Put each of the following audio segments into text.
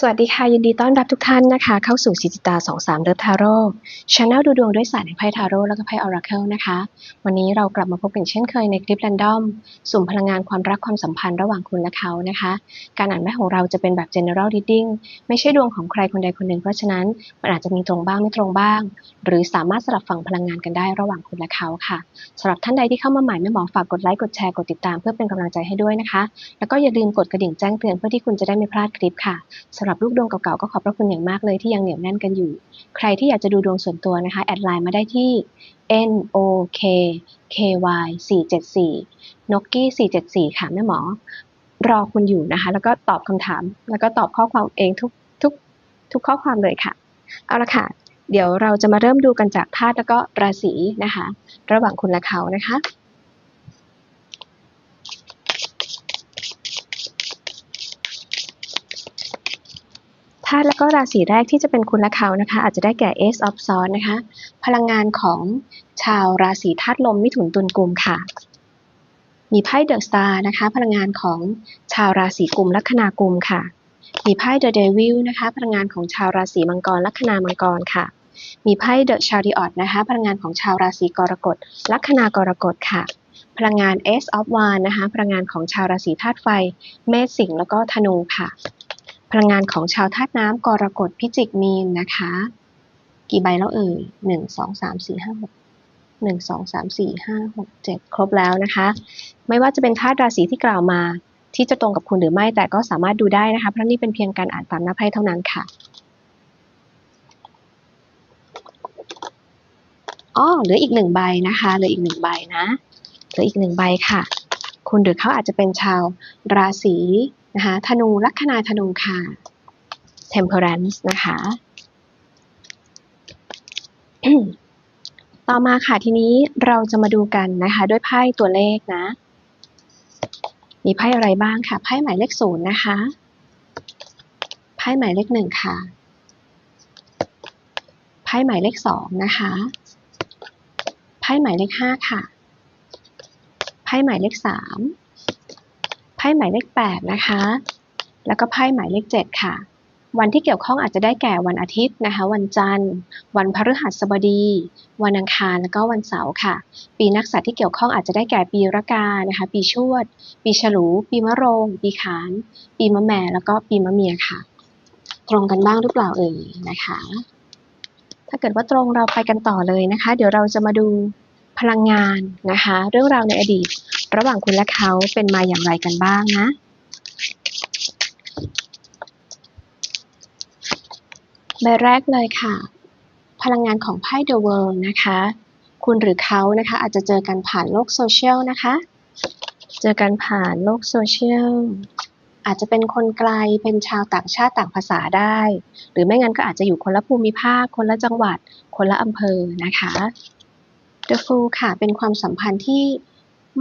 สวัสดีค่ะ ยินดีต้อนรับทุกท่านนะคะ เข้าสู่สิจิตา23เลิฟทาโร่ช anel ดูดวงด้วยศาสตร์แห่งไพ่ทาโร่แล้วก็ไพ่ออราเคิลนะคะ วันนี้เรากลับมาพบกันเช่นเคยในคลิป r รนดอม สุ่มพลังงานความรักความสัมพันธ์ระหว่างคุณและเขานะคะ การอ่านไพ่ของเราจะเป็นแบบ general reading ไม่ใช่ดวงของใครคนใดคนหนึ่ง เพราะฉะนั้นมันอาจจะมีตรงบ้างไม่ตรงบ้าง หรือสามารถสลับฝั่งพลังงานกันได้ระหว่างคุณและเขาค่ะสำหรับท่านใดที่เข้ามาใหม่แม่หมอฝากกดไลค์กดแชร์กดติดตามเพื่อเป็นกำลังใจให้ด้วยนะคะ แล้วก็อย่าลืมกดกระดิ่งแจ้งเตือนเพื่อที่คุณจะได้ไม่พลาดคลิปค่ะสำหรับลูกดวงเก่าๆก็ขอบพระคุณอย่างมากเลยที่ยังเหนียวแน่นกันอยู่ ใครที่อยากจะดูดวงส่วนตัวนะคะ แอดไลน์มาได้ที่ n o k k y 474 n o k กี้ 474 ค่ะแม่หมอ รอคุณอยู่นะคะ แล้วก็ตอบคำถาม แล้วก็ตอบข้อความเองทุกทุกทุกข้อความเลยค่ะ เอาละค่ะ เดี๋ยวเราจะมาเริ่มดูกันจากธาตุแล้วก็ราศีนะคะ ระหว่างคุณและเขานะคะ ธาตุแล้วก็ราศีแรกที่จะเป็นคุณและเขานะคะ อาจจะได้แก่ Ace of Swords นะคะ พลังงานของชาวราศีธาตุลมมิถุนตุลกุมค่ะ มีไพ่เดอะสตาร์นะคะ พลังงานของชาวราศีกุมลัคนากุมค่ะ มีไพ่เดอะเดวิลนะคะ พลังงานของชาวราศีมังกรลัคนามังกรค่ะ มีไพ่เดอะชาริออตนะคะ พลังงานของชาวราศีกรกฎลัคนากรกฎค่ะพลังงาน Ace of Wands นะคะ พลังงานของชาวราศีธาตุไฟ เมษสิงห์แล้วก็ธนูค่ะ พลังงานของชาวธาตุน้ำกรกฎพิจิกมีนนะคะ กี่ใบแล้วเอ่ยหนึ่งสองสามสี่ห้าหกหนึ่งสองสามสี่ห้าหกเจ็ดครบแล้วนะคะ ไม่ว่าจะเป็นธาตุราศีที่กล่าวมา ที่จะตรงกับคุณหรือไม่แต่ก็สามารถดูได้นะคะเพราะนี่เป็นเพียงการอ่านตามหน้าไพ่เท่านั้นค่ะอ้อเหลืออีกหนึ่งใบนะคะเหลืออีกหนึ่งใบนะเหลืออีกหนึ่งใบค่ะ คุณหรือเขาอาจจะเป็นชาวราศี นะคะธนูลัคนาธนูค่ะ temperance นะคะ ต่อมาค่ะทีนี้เราจะมาดูกันนะคะ ด้วยไพ่ตัวเลขนะ มีไพ่อะไรบ้างค่ะ ไพ่หมายเลขศูนย์นะคะ ไพ่หมายเลขหนึ่งค่ะ ไพ่หมายเลขสองนะคะ ไพ่หมายเลขห้าค่ะ ไพ่หมายเลขสาม ไพ่หมายเลขแปดนะคะ แล้วก็ไพ่หมายเลขเจ็ดค่ะ วันที่เกี่ยวข้องอาจจะได้แก่วันอาทิตย์นะคะ วันจันทร์ วันพฤหัสบดี วันอังคารแล้วก็วันเสาร์ค่ะ ปีนักษัตว์ที่เกี่ยวข้องอาจจะได้แก่ปีรากานะคะ ปีชวด ปีฉลู ปีมะโรง ปีขาน ปีมะแม่แล้วก็ปีมะเมียค่ะ ตรงกันบ้างหรือเปล่าเอ่ยนะคะ ถ้าเกิดว่าตรงเราไปกันต่อเลยนะคะ เดี๋ยวเราจะมาดูพลังงานนะคะ เรื่องราวในอดีต ระหว่างคุณและเขาเป็นมาอย่างไรกันบ้างนะใบแรกเลยค่ะ พลังงานของไพ่ The World นะคะ คุณหรือเขานะคะอาจจะเจอกันผ่านโลกโซเชียลนะคะ เจอกันผ่านโลกโซเชียลอาจจะเป็นคนไกลเป็นชาวต่างชาติต่างภาษาได้ หรือไม่งั้นก็อาจจะอยู่คนละภูมิภาค คนละจังหวัด คนละอำเภอนะคะ The Fool ค่ะ เป็นความสัมพันธ์ที่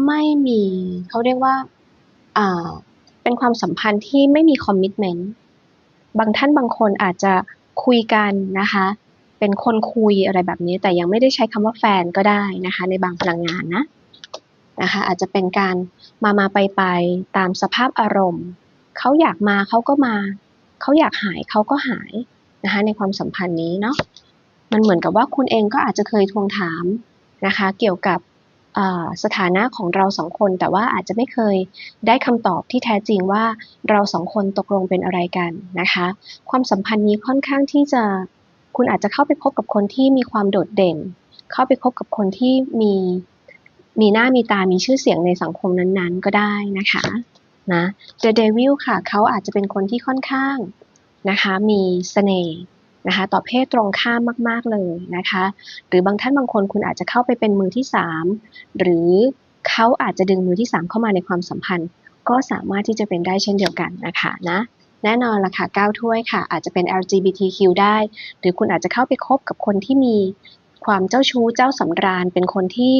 ไม่มี เขาเรียกว่าอ่าเป็นความสัมพันธ์ที่ไม่มีคอมมิ t เมนต์บางท่านบางคนอาจจะคุยกันนะคะ เป็นคนคุยอะไรแบบนี้ แต่ยังไม่ได้ใช้คำว่าแฟนก็ได้นะคะ ในบางพลังงานนะนะคะอาจจะเป็นการมามาไปไปตามสภาพอารมณ์ เขาอยากมาเขาก็มา เขาอยากหายเขาก็หายนะคะในความสัมพันธ์นี้เนาะมันเหมือนกับว่าคุณเองก็อาจจะเคยทวงถามนะคะ เกี่ยวกับ สถานะของเราสองคน แต่ว่าอาจจะไม่เคยได้คำตอบที่แท้จริงว่าเราสองคนตกลงเป็นอะไรกันนะคะ ความสัมพันธ์นี้ค่อนข้างที่จะคุณอาจจะเข้าไปคบกับคนที่มีความโดดเด่น เข้าไปคบกับคนที่มีมีหน้ามีตา มีชื่อเสียงในสังคมนั้นๆ ก็ได้นะคะนะ The Devil ค่ะ เขาอาจจะเป็นคนที่ค่อนข้างนะคะ มีเสน่ห์ นะคะต่อเพศตรงข้ามมาก ๆเลยนะคะ หรือบางท่านบางคนคุณอาจจะเข้าไปเป็นมือที่ 3 หรือเขาอาจจะดึงมือที่ 3 เข้ามาในความสัมพันธ์ ก็สามารถที่จะเป็นได้เช่นเดียวกันนะคะนะแน่นอนละค่ะ9ถ้วยค่ะ อาจจะเป็น LGBTQ ได้ หรือคุณอาจจะเข้าไปคบกับคนที่มีความเจ้าชู้เจ้าสำราญ เป็นคนที่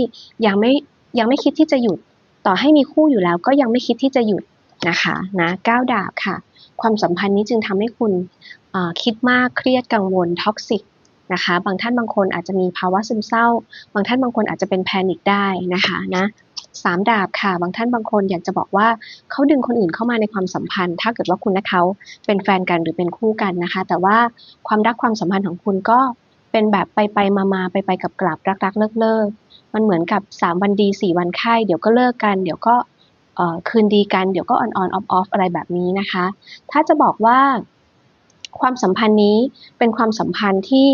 ยังไม่ยังไม่คิดที่จะหยุด ต่อให้มีคู่อยู่แล้วก็ยังไม่คิดที่จะหยุดนะคะนะ9ดาบค่ะ ความสัมพันธ์นี้จึงทำให้คุณคิดมากเครียดกังวลท็อกซิกนะคะบางท่านบางคนอาจจะมีภาวะซึมเศร้า บางท่านบางคนอาจจะเป็นแพนิคได้นะคะนะสามดาบค่ะ บางท่านบางคนอยากจะบอกว่าเขาดึงคนอื่นเข้ามาในความสัมพันธ์ ถ้าเกิดว่าคุณและเขาเป็นแฟนกันหรือเป็นคู่กันนะคะ แต่ว่าความรักความสัมพันธ์ของคุณก็เป็นแบบไปไปมามาไปไปกับกลับรักรักเลิกเลิกมันเหมือนกับ 3 วันดี 4 วันไข้เดี๋ยวก็เลิกกัน เดี๋ยวก็ คืนดีกันเดี๋ยวก็ออนออนออฟออฟอะไรแบบนี้นะคะ ถ้าจะบอกว่าความสัมพันธ์นี้เป็นความสัมพันธ์ที่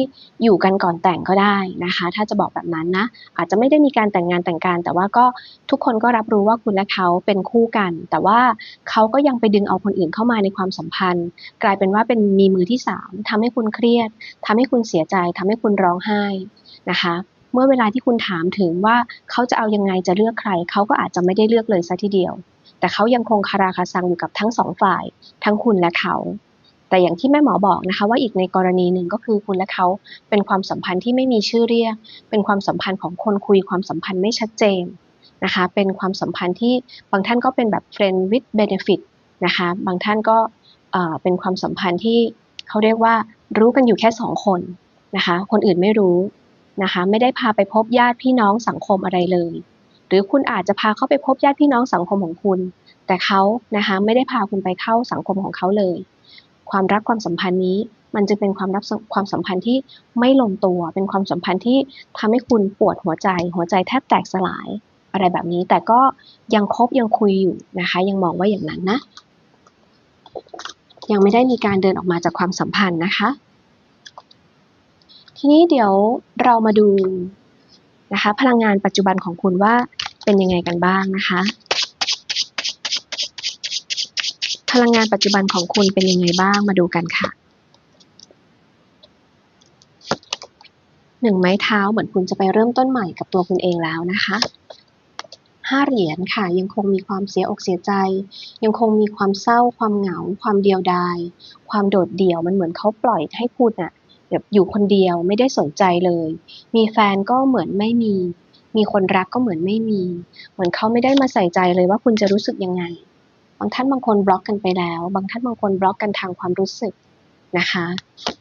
อยู่กันก่อนแต่งก็ได้นะคะ ถ้าจะบอกแบบนั้นนะอาจจะไม่ได้มีการแต่งงานแต่งการ แต่ว่าก็ทุกคนก็รับรู้ว่าคุณและเขาเป็นคู่กัน แต่ว่าเขาก็ยังไปดึงเอาคนอื่นเข้ามาในความสัมพันธ์ กลายเป็นว่าเป็นมีมือที่สามทำให้คุณเครียดทำให้คุณเสียใจทำให้คุณร้องไห้นะคะ เมื่อเวลาที่คุณถามถึงว่าเขาจะเอายังไงจะเลือกใคร เขาก็อาจจะไม่ได้เลือกเลยซะทีเดียว แต่เขายังคงคาราคาซังอยู่กับทั้งสองฝ่าย ทั้งคุณและเขา แต่อย่างที่แม่หมอบอกนะคะว่าอีกในกรณีหนึ่งก็คือคุณและเขาเป็นความสัมพันธ์ที่ไม่มีชื่อเรียก เป็นความสัมพันธ์ของคนคุยความสัมพันธ์ไม่ชัดเจนนะคะเป็นความสัมพันธ์ที่บางท่านก็เป็นแบบ friend with benefit นะคะบางท่านก็เอ่อเป็นความสัมพันธ์ที่เขาเรียกว่ารู้กันอยู่แค่สองคนนะคะคนอื่นไม่รู้ นะคะ ไม่ได้พาไปพบญาติพี่น้องสังคมอะไรเลย หรือคุณอาจจะพาเขาไปพบญาติพี่น้องสังคมของคุณ แต่เขานะคะไม่ได้พาคุณไปเข้าสังคมของเขาเลย ความรักความสัมพันธ์นี้ มันจึงเป็นความรักความสัมพันธ์ที่ไม่ลงตัว เป็นความสัมพันธ์ที่ทำให้คุณปวดหัวใจ หัวใจแทบแตกสลายอะไรแบบนี้ แต่ก็ยังคบยังคุยอยู่นะคะ ยังมองว่าอย่างนั้นนะยังไม่ได้มีการเดินออกมาจากความสัมพันธ์นะคะ ทีนี้เดี๋ยวเรามาดูนะคะ พลังงานปัจจุบันของคุณว่าเป็นยังไงกันบ้างนะคะ พลังงานปัจจุบันของคุณเป็นยังไงบ้างมาดูกันค่ะหนึ่งไม้เท้าเหมือนคุณจะไปเริ่มต้นใหม่กับตัวคุณเองแล้วนะคะห้าเหรียญค่ะยังคงมีความเสียอกเสียใจ ยังคงมีความเศร้า ความเหงา ความเดียวดาย ความโดดเดี่ยวมันเหมือนเขาปล่อยให้คุณอะ แบบอยู่คนเดียวไม่ได้สนใจเลย มีแฟนก็เหมือนไม่มี มีคนรักก็เหมือนไม่มี เหมือนเขาไม่ได้มาใส่ใจเลยว่าคุณจะรู้สึกยังไง บางท่านบางคนบล็อกกันไปแล้ว บางท่านบางคนบล็อกกันทางความรู้สึกนะคะ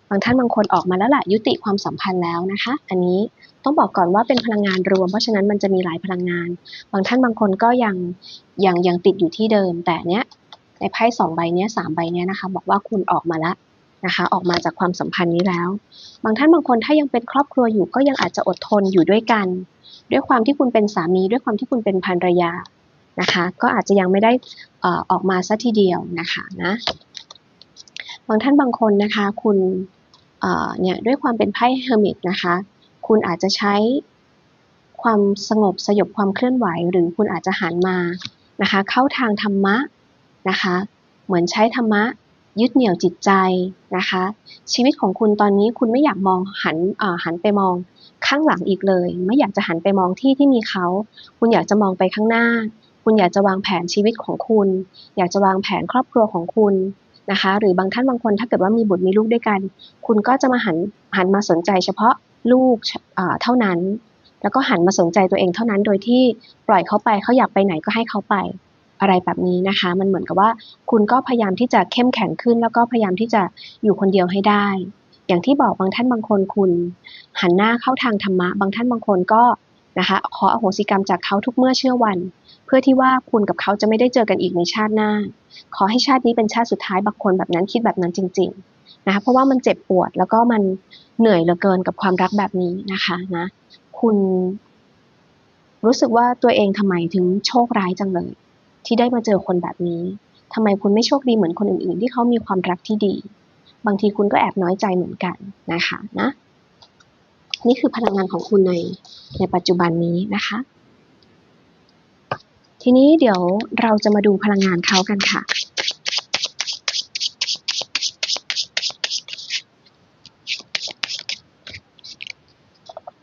บางท่านบางคนออกมาแล้วแหละยุติความสัมพันธ์แล้วนะคะ อันนี้ต้องบอกก่อนว่าเป็นพลังงานรวม เพราะฉะนั้นมันจะมีหลายพลังงาน บางท่านบางคนก็ยังยังยังติดอยู่ที่เดิม แต่เนี้ยในไพ่สองใบเนี้ยสามใบเนี้ยนะคะ บอกว่าคุณออกมาแล้ว นะคะออกมาจากความสัมพันธ์นี้แล้ว บางท่านบางคนถ้ายังเป็นครอบครัวอยู่ก็ยังอาจจะอดทนอยู่ด้วยกัน ด้วยความที่คุณเป็นสามี ด้วยความที่คุณเป็นภรรยานะคะ ก็อาจจะยังไม่ได้อออกมาซะทีเดียวนะคะนะบางท่านบางคนนะคะคุณเเนี่ยด้วยความเป็นไพ่เฮอร์มิตนะคะคุณอาจจะใช้ความสงบสยบความเคลื่อนไหว หรือคุณอาจจะหันมานะคะเข้าทางธรรมะนะคะเหมือนใช้ธรรมะ ยึดเหนี่ยวจิตใจนะคะ ชีวิตของคุณตอนนี้คุณไม่อยากมองหันเอ่อหันไปมองข้างหลังอีกเลย ไม่อยากจะหันไปมองที่ที่มีเขา คุณอยากจะมองไปข้างหน้า คุณอยากจะวางแผนชีวิตของคุณ อยากจะวางแผนครอบครัวของคุณนะคะ หรือบางท่านบางคนถ้าเกิดว่ามีบุตรมีลูกด้วยกัน คุณก็จะมาหันหันมาสนใจเฉพาะลูกเอ่อเท่านั้น แล้วก็หันมาสนใจตัวเองเท่านั้นโดยที่ปล่อยเขาไปเขาอยากไปไหนก็ให้เขาไป อะไรแบบนี้นะคะ มันเหมือนกับว่าคุณก็พยายามที่จะเข้มแข็งขึ้น แล้วก็พยายามที่จะอยู่คนเดียวให้ได้ อย่างที่บอกบางท่านบางคนคุณ หันหน้าเข้าทางธรรมะ บางท่านบางคนก็นะคะขออโหสิกรรมจากเขาทุกเมื่อเชื่อวัน เพื่อที่ว่าคุณกับเขาจะไม่ได้เจอกันอีกในชาติหน้า ขอให้ชาตินี้เป็นชาติสุดท้ายบางคนแบบนั้นคิดแบบนั้นจริง ๆนะคะเพราะว่ามันเจ็บปวดแล้วก็มันเหนื่อยเหลือเกินกับความรักแบบนี้นะคะนะคุณรู้สึกว่าตัวเองทำไมถึงโชคร้ายจังเลย ที่ได้มาเจอคนแบบนี้ทำไมคุณไม่โชคดีเหมือนคนอื่นๆ ที่เขามีความรักที่ดี บางทีคุณก็แอบน้อยใจเหมือนกันนะคะนะ นี่คือพลังงานของคุณในในปัจจุบันนี้นะคะ ทีนี้เดี๋ยวเราจะมาดูพลังงานเขากันค่ะ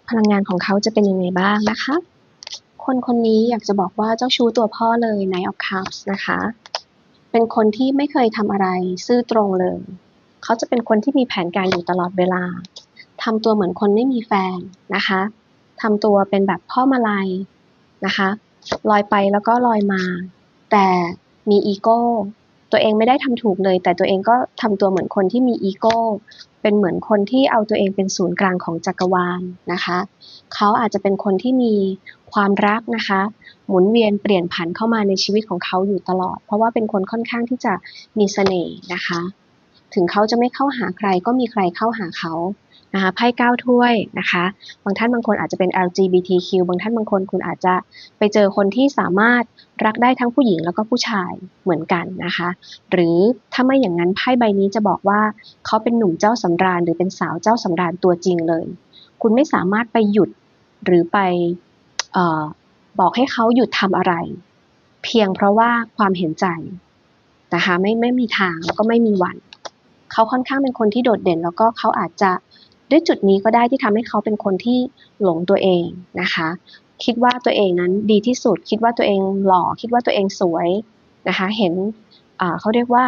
พลังงานของเขาจะเป็นยังไงบ้างนะคะ คนคนนี้อยากจะบอกว่าเจ้าชู้ตัวพ่อเลย Knight of Cups นะคะ เป็นคนที่ไม่เคยทำอะไร ซื่อตรงเลย เขาจะเป็นคนที่มีแผนการอยู่ตลอดเวลาทำตัวเหมือนคนไม่มีแฟนนะคะทำตัวเป็นแบบพ่อมาลัยนะคะ ลอยไปแล้วก็ลอยมา แต่มีอีโก้ ตัวเองไม่ได้ทำถูกเลย แต่ตัวเองก็ทำตัวเหมือนคนที่มีอีโก้เป็นเหมือนคนที่เอาตัวเองเป็นศูนย์กลางของจักรวาลนะคะเขาอาจจะเป็นคนที่มีความรักนะคะ หมุนเวียนเปลี่ยนผันเข้ามาในชีวิตของเขาอยู่ตลอด เพราะว่าเป็นคนค่อนข้างที่จะมีเสน่ห์นะคะ ถึงเขาจะไม่เข้าหาใครก็มีใครเข้าหาเขา นะคะไพ่เก้าถ้วยนะคะบางท่านบางคนอาจจะเป็น LGBTQ บางท่านบางคนคุณอาจจะไปเจอคนที่สามารถรักได้ทั้งผู้หญิงแล้วก็ผู้ชายเหมือนกันนะคะหรือถ้าไม่อย่างนั้นไพ่ใบนี้จะบอกว่าเขาเป็นหนุ่มเจ้าสำราญหรือเป็นสาวเจ้าสำราญตัวจริงเลย คุณไม่สามารถไปหยุดหรือไปออบอกให้เขาหยุดทำอะไร เพียงเพราะว่าความเห็นใจนะคะไม่ไม่มีทางแล้วก็ไม่มีวัน เขาค่อนข้างเป็นคนที่โดดเด่น แล้วก็เขาอาจจะ ด้วยจุดนี้ก็ได้ที่ทำให้เขาเป็นคนที่หลงตัวเองนะคะ คิดว่าตัวเองนั้นดีที่สุด คิดว่าตัวเองหล่อ คิดว่าตัวเองสวยนะคะ เห็นเขาเรียกว่า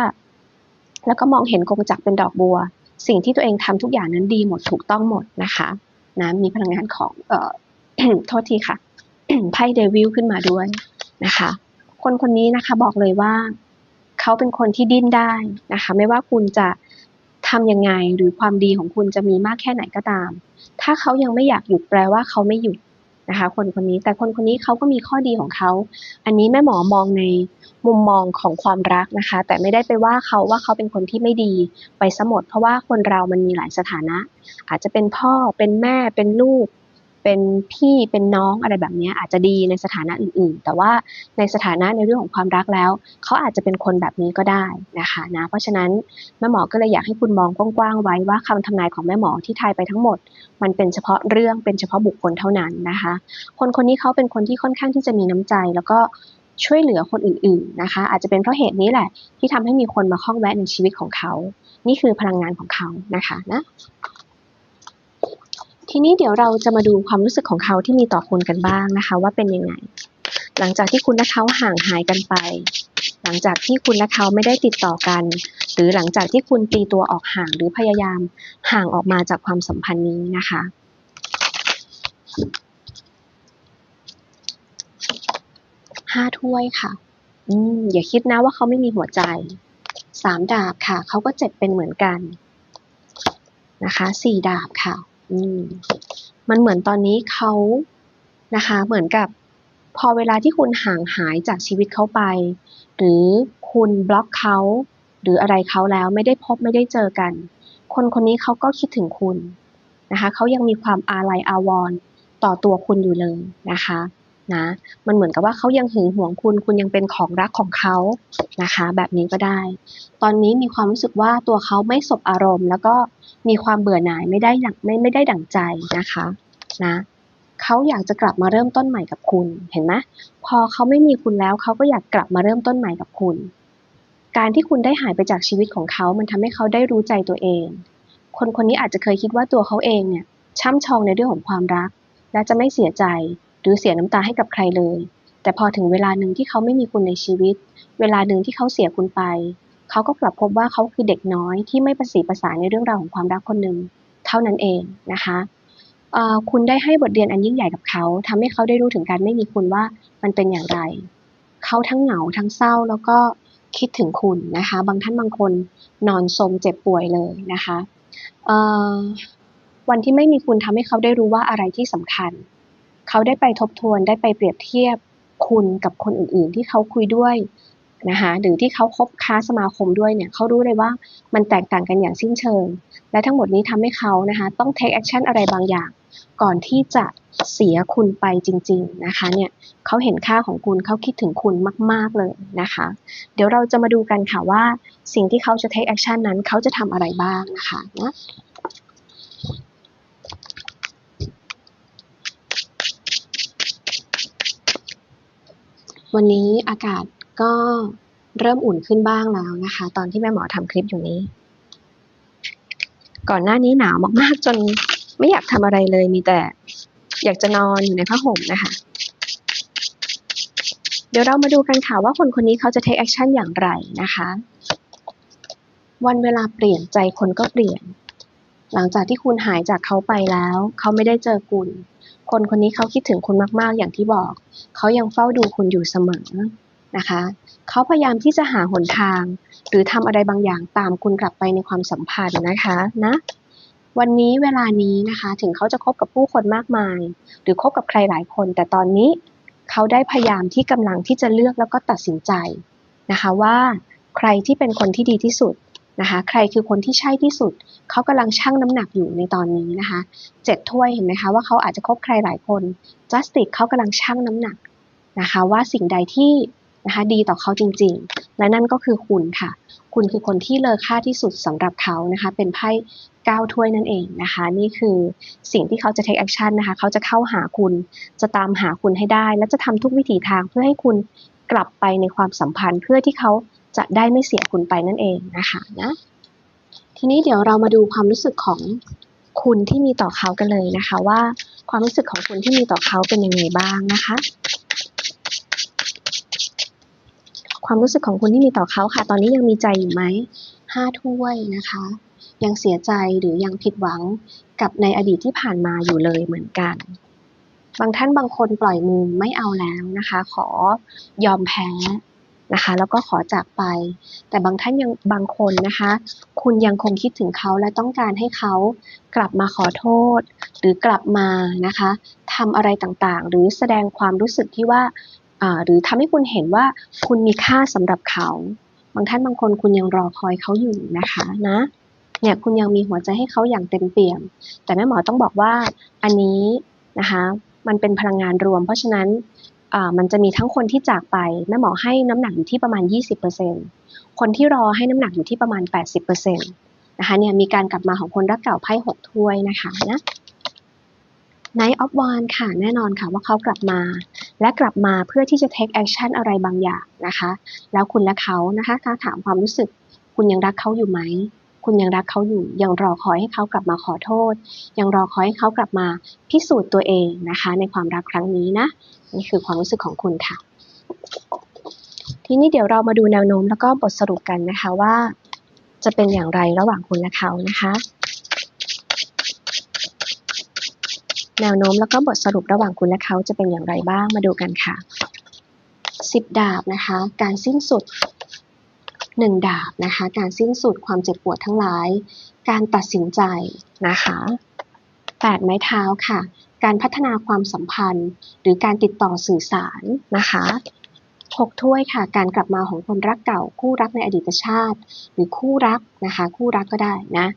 แล้วก็มองเห็นกงจักรเป็นดอกบัว สิ่งที่ตัวเองทำทุกอย่างนั้นดีหมดถูกต้องหมดนะคะนะมีพลังงานของเอ่อโทษทีค่ะไพ่เดวิลขึ้นมาด้วยนะคะ คนคนนี้นะคะบอกเลยว่า เขาเป็นคนที่ดิ้นได้นะคะ ไม่ว่าคุณจะ ทำยังไงหรือความดีของคุณจะมีมากแค่ไหนก็ตาม ถ้าเขายังไม่อยากหยุดแปลว่าเขาไม่หยุดนะคะ คนคนนี้แต่คนคนนี้เขาก็มีข้อดีของเขา อันนี้แม่หมอมองในมุมมองของความรักนะคะ แต่ไม่ได้ไปว่าเขาว่าเขาเป็นคนที่ไม่ดีไปสมด เพราะว่าคนเรามันมีหลายสถานะ อาจจะเป็นพ่อเป็นแม่เป็นลูก เป็นพี่เป็นน้องอะไรแบบนี้อาจจะดีในสถานะอื่น ๆ แต่ว่าในสถานะในเรื่องของความรักแล้วเขาอาจจะเป็นคนแบบนี้ก็ได้นะคะนะเพราะฉะนั้นแม่หมอก็เลยอยากให้คุณมองกว้างๆไว้ว่าคำทำนายของแม่หมอที่ทายไปทั้งหมด มันเป็นเฉพาะเรื่องเป็นเฉพาะบุคคลเท่านั้นนะคะ คนคนนี้เขาเป็นคนที่ค่อนข้างที่จะมีน้ำใจ แล้วก็ช่วยเหลือคนอื่น ๆนะคะ อาจจะเป็นเพราะเหตุนี้แหละ ที่ทำให้มีคนมาข้องแวะในชีวิตของเขา นี่คือพลังงานของเขานะคะนะ ทีนี้เดี๋ยวเราจะมาดูความรู้สึกของเขาที่มีต่อคุณกันบ้างนะคะ ว่าเป็นยังไง หลังจากที่คุณและเขาห่างหายกันไป หลังจากที่คุณและเขาไม่ได้ติดต่อกัน หรือหลังจากที่คุณตีตัวออกห่างหรือพยายามห่างออกมาจากความสัมพันธ์นี้นะคะห้าถ้วยค่ะ อืมอย่าคิดนะว่าเขาไม่มีหัวใจ สามดาบค่ะ เขาก็เจ็บเป็นเหมือนกัน นะคะ สี่ดาบค่ะ มันเหมือนตอนนี้เขานะคะ เหมือนกับพอเวลาที่คุณห่างหายจากชีวิตเขาไป หรือคุณบล็อกเขา หรืออะไรเขาแล้วไม่ได้พบไม่ได้เจอกัน คนคนนี้เขาก็คิดถึงคุณนะคะเขายังมีความอาลัยอาวรณ์ต่อตัวคุณอยู่เลยนะคะ นะ มันเหมือนกับว่าเขายังหึงหวงคุณ คุณยังเป็นของรักของเขานะคะ แบบนี้ก็ได้ ตอนนี้มีความรู้สึกว่าตัวเขาไม่สบอารมณ์ แล้วก็มีความเบื่อหน่ายไม่ได้ดังไม่ไม่ได้ดั่งใจนะคะนะเขาอยากจะกลับมาเริ่มต้นใหม่กับคุณเห็นไหมพอเขาไม่มีคุณแล้วเขาก็อยากกลับมาเริ่มต้นใหม่กับคุณ การที่คุณได้หายไปจากชีวิตของเขา มันทำให้เขาได้รู้ใจตัวเอง คนคนนี้อาจจะเคยคิดว่าตัวเขาเองเนี่ยช่ำชองในเรื่องของความรัก และจะไม่เสียใจ หรือเสียน้ำตาให้กับใครเลย แต่พอถึงเวลาหนึ่งที่เขาไม่มีคุณในชีวิต เวลาหนึ่งที่เขาเสียคุณไป เขาก็กลับพบว่าเขาคือเด็กน้อยที่ไม่ประสีประสานในเรื่องราวของความรักคนหนึ่งเท่านั้นเองนะคะคุณได้ให้บทเรียนอันยิ่งใหญ่กับเขาทำให้เขาได้รู้ถึงการไม่มีคุณว่ามันเป็นอย่างไร เขาทั้งเหงาทั้งเศร้าแล้วก็คิดถึงคุณนะคะ บางท่านบางคนนอนสมเจ็บป่วยเลยนะคะวันที่ไม่มีคุณทำให้เขาได้รู้ว่าอะไรที่สำคัญ เขาได้ไปทบทวนได้ไปเปรียบเทียบคุณกับคนอื่นๆ ที่เขาคุยด้วยนะคะหรือที่เขาคบค้าสมาคมด้วยเนี่ยเขารู้เลยว่ามันแตกต่างกันอย่างสิ้นเชิง และทั้งหมดนี้ทำให้เขานะคะต้อง take action อะไรบางอย่าง ก่อนที่จะเสียคุณไปจริง ๆนะคะเนี่ยเขาเห็นค่าของคุณเขาคิดถึงคุณมาก ๆเลยนะคะ เดี๋ยวเราจะมาดูกันค่ะว่าสิ่งที่เขาจะ take action นั้นเขาจะทำอะไรบ้างนะคะนะ วันนี้อากาศก็เริ่มอุ่นขึ้นบ้างแล้วนะคะ ตอนที่แม่หมอทำคลิปอยู่นี้ ก่อนหน้านี้หนาวมากๆ จนไม่อยากทำอะไรเลยมีแต่ อยากจะนอนอยู่ในผ้าห่มนะคะ เดี๋ยวเรามาดูกันค่ะว่าคนคนนี้เขาจะ take action อย่างไรนะคะ วันเวลาเปลี่ยนใจคนก็เปลี่ยน หลังจากที่คุณหายจากเขาไปแล้ว เขาไม่ได้เจอคุณ คนคนนี้เขาคิดถึงคุณมากๆ อย่างที่บอก เขายังเฝ้าดูคุณอยู่เสมอนะคะ เขาพยายามที่จะหาหนทาง หรือทำอะไรบางอย่างตามคุณกลับไปในความสัมพันธ์นะคะนะวันนี้เวลานี้นะคะ ถึงเขาจะคบกับผู้คนมากมาย หรือคบกับใครหลายคน แต่ตอนนี้เขาได้พยายามที่กำลังที่จะเลือกแล้วก็ตัดสินใจนะคะว่าใครที่เป็นคนที่ดีที่สุด นะคะ ใครคือคนที่ใช่ที่สุด เขากำลังชั่งน้ำหนักอยู่ในตอนนี้นะคะเจ็ดถ้วยเห็นไหมคะว่าเขาอาจจะคบใครหลายคน justice เขากำลังชั่งน้ำหนักนะคะ ว่าสิ่งใดที่นะคะดีต่อเขาจริงๆ และนั่นก็คือคุณค่ะ คุณคือคนที่เลอค่าที่สุดสำหรับเขานะคะ เป็นไพ่เก้าถ้วยนั่นเองนะคะ นี่คือสิ่งที่เขาจะ take action นะคะ เขาจะเข้าหาคุณ จะตามหาคุณให้ได้ และจะทำทุกวิถีทางเพื่อให้คุณกลับไปในความสัมพันธ์เพื่อที่เขา จะได้ไม่เสียคุณไปนั่นเองนะคะนะ ทีนี้เดี๋ยวเรามาดูความรู้สึกของคุณที่มีต่อเขากันเลยนะคะ ว่าความรู้สึกของคุณที่มีต่อเขาเป็นยังไงบ้างนะคะ ความรู้สึกของคุณที่มีต่อเขาค่ะ ตอนนี้ยังมีใจอยู่ไหมห้าถ้วยนะคะ ยังเสียใจหรือยังผิดหวังกับในอดีตที่ผ่านมาอยู่เลยเหมือนกัน บางท่านบางคนปล่อยมือไม่เอาแล้วนะคะ ขอยอมแพ้ นะคะ แล้วก็ขอจากไป แต่บางท่านยังบางคนนะคะ คุณยังคงคิดถึงเขาและต้องการให้เขากลับมาขอโทษ หรือกลับมานะคะทำอะไรต่างๆ หรือแสดงความรู้สึกที่ว่าหรือทำให้คุณเห็นว่าคุณมีค่าสำหรับเขา บางท่านบางคนคุณยังรอคอยเขาอยู่นะคะนะเนี่ยคุณยังมีหัวใจให้เขาอย่างเต็มเปี่ยม แต่แม่หมอต้องบอกว่าอันนี้นะคะ มันเป็นพลังงานรวม เพราะฉะนั้น มันจะมีทั้งคนที่จากไปแม่หมอให้น้ำหนักอยู่ที่ประมาณ 20%คนที่รอให้น้ำหนักอยู่ที่ประมาณ 80%นะคะเนี่ยมีการกลับมาของคนรักเก่าไพ่หกถ้วยนะคะนะ Night of Wands ค่ะแน่นอนค่ะว่าเขากลับมา และกลับมาเพื่อที่จะ take action อะไรบางอย่างนะคะ แล้วคุณและเขานะคะถ้าถามความรู้สึกคุณยังรักเขาอยู่ไหม คุณยังรักเขาอยู่ ยังรอคอยให้เขากลับมาขอโทษ ยังรอคอยให้เขากลับมาพิสูจน์ตัวเองนะคะ ในความรักครั้งนี้นะนี่คือความรู้สึกของคุณค่ะ ทีนี้เดี๋ยวเรามาดูแนวโน้มแล้วก็บทสรุปกันนะคะว่า จะเป็นอย่างไรระหว่างคุณและเขานะคะ แนวโน้มแล้วก็บทสรุประหว่างคุณและเขาจะเป็นอย่างไรบ้างมาดูกันค่ะสิบดาบนะคะ การสิ้นสุด หนึ่งดาบนะคะ การสิ้นสุดความเจ็บปวดทั้งหลาย การตัดสินใจนะคะแปดไม้เท้าค่ะ การพัฒนาความสัมพันธ์ หรือการติดต่อสื่อสารนะคะหกถ้วยค่ะ การกลับมาของคนรักเก่า คู่รักในอดีตชาติ หรือคู่รักนะคะ คู่รักก็ได้นะ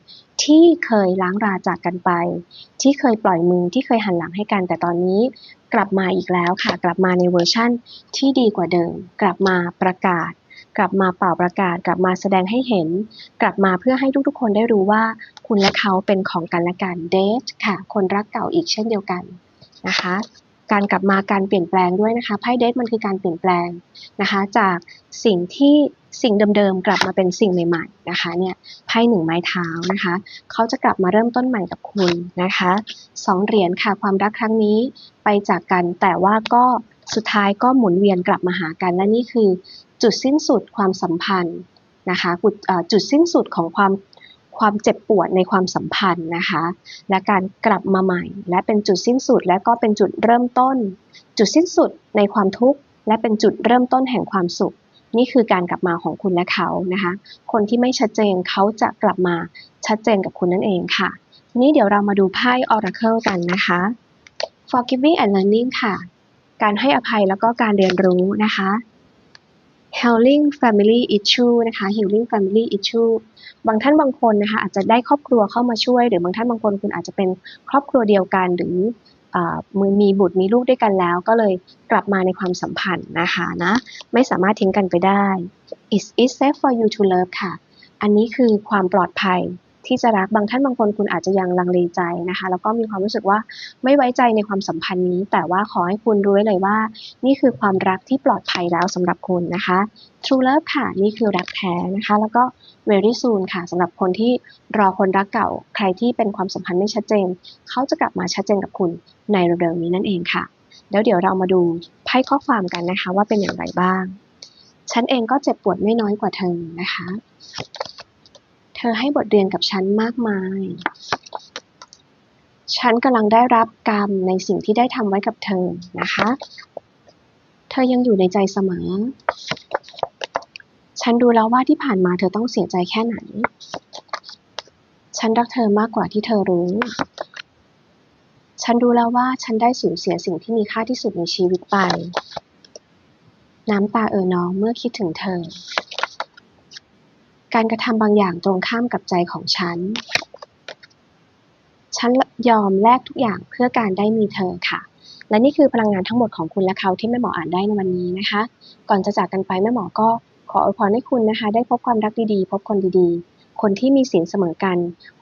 ที่เคยล้างราจากกันไป ที่เคยปล่อยมือที่เคยหันหลังให้กัน แต่ตอนนี้กลับมาอีกแล้วค่ะ กลับมาในเวอร์ชั่นที่ดีกว่าเดิม กลับมาประกาศ กลับมาเป่าประกาศ กลับมาแสดงให้เห็น กลับมาเพื่อให้ทุกๆ คนได้รู้ว่า คุณและเขาเป็นของกันและกันเดทค่ะ คนรักเก่าอีกเช่นเดียวกันนะคะการกลับมาการเปลี่ยนแปลงด้วยนะคะไพ่เดทมันคือการเปลี่ยนแปลงนะคะจากสิ่งที่สิ่งเดิมๆกลับมาเป็นสิ่งใหม่ๆนะคะเนี่ยไพ่หนึ่งไม้เท้านะคะเขาจะกลับมาเริ่มต้นใหม่กับคุณนะคะสองเหรียญค่ะความรักครั้งนี้ไปจากกันแต่ว่าก็สุดท้ายก็หมุนเวียนกลับมาหากันและนี่คือจุดสิ้นสุดความสัมพันธ์นะคะจุดสิ้นสุดของความความเจ็บปวดในความสัมพันธ์นะคะ และการกลับมาใหม่ และเป็นจุดสิ้นสุดและก็เป็นจุดเริ่มต้น จุดสิ้นสุดในความทุกข์และเป็นจุดเริ่มต้นแห่งความสุข นี่คือการกลับมาของคุณและเขานะคะ คนที่ไม่ชัดเจนเขาจะกลับมาชัดเจนกับคุณนั่นเองค่ะทีนี้เดี๋ยวเรามาดูไพ่ Oracle กันนะคะ Forgiving and Learning ค่ะ การให้อภัยแล้วก็การเรียนรู้นะคะ Healing Family Issue นะคะ Healing Family Issue บางท่านบางคนนะคะอาจจะได้ครอบครัวเข้ามาช่วย หรือบางท่านบางคนคุณอาจจะเป็นครอบครัวเดียวกัน หรือมือมีบุตรมีลูกด้วยกันแล้ว ก็เลยกลับมาในความสัมพันธ์นะคะนะไม่สามารถทิ้งกันไปได้ Is it safe for you to love ค่ะ อันนี้คือความปลอดภัย ที่จะรักบางท่านบางคนคุณอาจจะยังลังเลใจนะคะ แล้วก็มีความรู้สึกว่าไม่ไว้ใจในความสัมพันธ์นี้ แต่ว่าขอให้คุณรู้ไว้เลยว่า นี่คือความรักที่ปลอดภัยแล้วสำหรับคุณนะคะ True Love ค่ะนี่คือรักแท้นะคะ แล้วก็ Very soon ค่ะสำหรับคนที่รอคนรักเก่า ใครที่เป็นความสัมพันธ์ไม่ชัดเจน เขาจะกลับมาชัดเจนกับคุณในเร็วๆนี้นั่นเองค่ะแล้วเดี๋ยวเรามาดูไพ่ข้อความกันนะคะว่าเป็นอย่างไรบ้าง ฉันเองก็เจ็บปวดไม่น้อยกว่าเธอนะคะ เธอให้บทเรียนกับฉันมากมาย ฉันกำลังได้รับกรรมในสิ่งที่ได้ทำไว้กับเธอนะคะ เธอยังอยู่ในใจเสมอ ฉันดูแล้วว่าที่ผ่านมาเธอต้องเสียใจแค่ไหน ฉันรักเธอมากกว่าที่เธอรู้ ฉันรู้แล้วว่าฉันได้สูญเสียสิ่งที่มีค่าที่สุดในชีวิตไป น้ำตาเอ่อน้องเมื่อคิดถึงเธอ การกระทำบางอย่างตรงข้ามกับใจของฉัน ฉันยอมแลกทุกอย่างเพื่อการได้มีเธอค่ะ และนี่คือพลังงานทั้งหมดของคุณและเขาที่แม่หมออ่านได้ในวันนี้นะคะ ก่อนจะจากกันไปแม่หมอก็ขออวยพรให้คุณนะคะ ได้พบความรักดีๆ พบคนดีๆ คนที่มีศีลเสมอกัน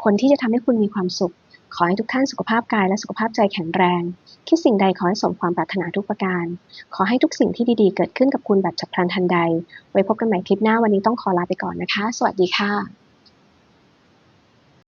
คนที่จะทำให้คุณมีความสุข ขอให้ทุกท่านสุขภาพกายและสุขภาพใจแข็งแรง คิดสิ่งใดขอให้สมความปรารถนาทุกประการ ขอให้ทุกสิ่งที่ดีๆ เกิดขึ้นกับคุณแบบฉับพลันทันใด ไว้พบกันใหม่คลิปหน้าวันนี้ต้องขอลาไปก่อนนะคะ สวัสดีค่ะ